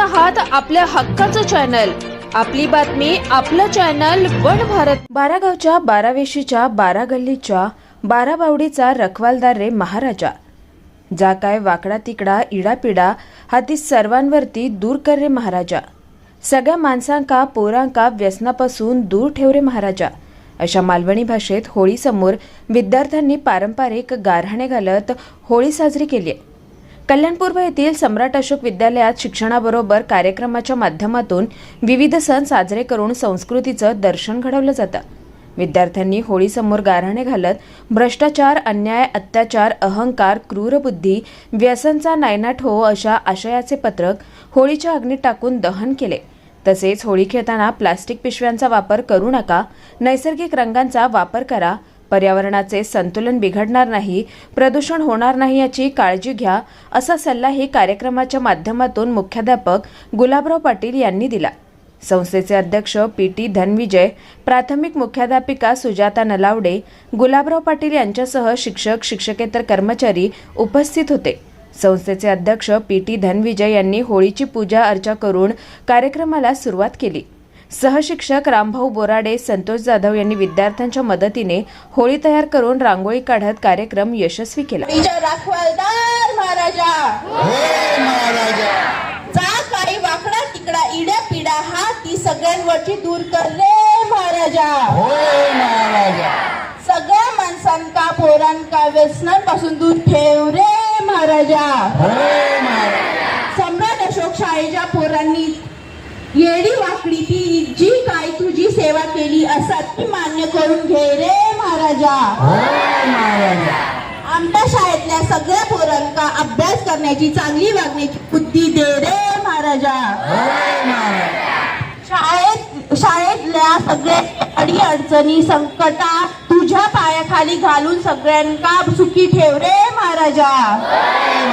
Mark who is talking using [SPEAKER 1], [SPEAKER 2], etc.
[SPEAKER 1] आहात आपल्या हक्काचं चॅनल आपली बातमी आपलं चॅनल वन भारत. बारागावच्या बारावेशीच्या बारा बारा गल्लीच्या बारा बावडीचा रखवालदार रे महाराजा. जा काय वाकडा तिकडा इडापिडा हा ती सर्वांवरती दूर कर रे महाराजा. सगळ्या माणसांका पोरांका व्यसनापासून दूर ठेव रे महाराजा. अशा मालवणी भाषेत होळीसमोर विद्यार्थ्यांनी पारंपरिक गारहाणे घालत होळी साजरी केली आहे. कल्याणपूर्व येथील सम्राट अशोक विद्यालयात शिक्षणाबरोबर कार्यक्रमाच्या माध्यमातून विविध सण साजरे करून संस्कृतीचं दर्शन घडवलं जातं. विद्यार्थ्यांनी होळीसमोर गारहाणे घालत भ्रष्टाचार अन्याय अत्याचार अहंकार क्रूरबुद्धी व्यसनचा नायनाट हो अशा आशयाचे पत्रक होळीच्या अग्नीत टाकून दहन केले. तसेच होळी खेळताना प्लास्टिक पिशव्यांचा वापर करू नका नैसर्गिक रंगांचा वापर करा पर्यावरणाचे संतुलन बिघडणार नाही प्रदूषण होणार नाही याची काळजी घ्या असा सल्लाही कार्यक्रमाच्या माध्यमातून मुख्याध्यापक गुलाबराव पाटील यांनी दिला. संस्थेचे अध्यक्ष पी टी धनविजय प्राथमिक मुख्याध्यापिका सुजाता नलावडे गुलाबराव पाटील यांच्यासह शिक्षक शिक्षकेतर कर्मचारी उपस्थित होते. संस्थेचे अध्यक्ष पी टी धनविजय यांनी होळीची पूजा अर्चा करून कार्यक्रमाला सुरुवात केली. सहशिक्षक रामभाऊ बोराडे संतोष जाधव यांनी विद्यार्थ्यांच्या मदतीने होळी तयार करून रांगोळी काढत कार्यक्रम यशस्वी केला.
[SPEAKER 2] होळीच्या राखवालदार महाराजा.
[SPEAKER 3] होय महाराजा.
[SPEAKER 2] जा काही वाकडा तिकडा इड्या पिडा हा ती सगळ्यांवरची दूर कर रे महाराजा.
[SPEAKER 3] होय महाराजा.
[SPEAKER 2] सगळ्या माणसांका पोरांका व्यसनांपासून दूर ठेव रे महाराजा.
[SPEAKER 3] होय महाराजा.
[SPEAKER 2] सम्राट अशोक शाळेच्या पोरांनी येडी वाकडी ती जी काय तुझी सेवा केली असा ती मान्य करून घे रे महाराजा.
[SPEAKER 3] महाराजा.
[SPEAKER 2] आमच्या शाळेतल्या सगळ्या पोरांका अभ्यास करण्याची चांगली वागण्याची बुद्धी दे रे महाराजा.
[SPEAKER 3] महाराजा.
[SPEAKER 2] शाळेत शाळेतल्या सगळ्या अडी अडचणी संकटा तुझ्या पायाखाली घालून सगळ्यांका सुखी ठेव रे महाराजा.
[SPEAKER 3] महाराजा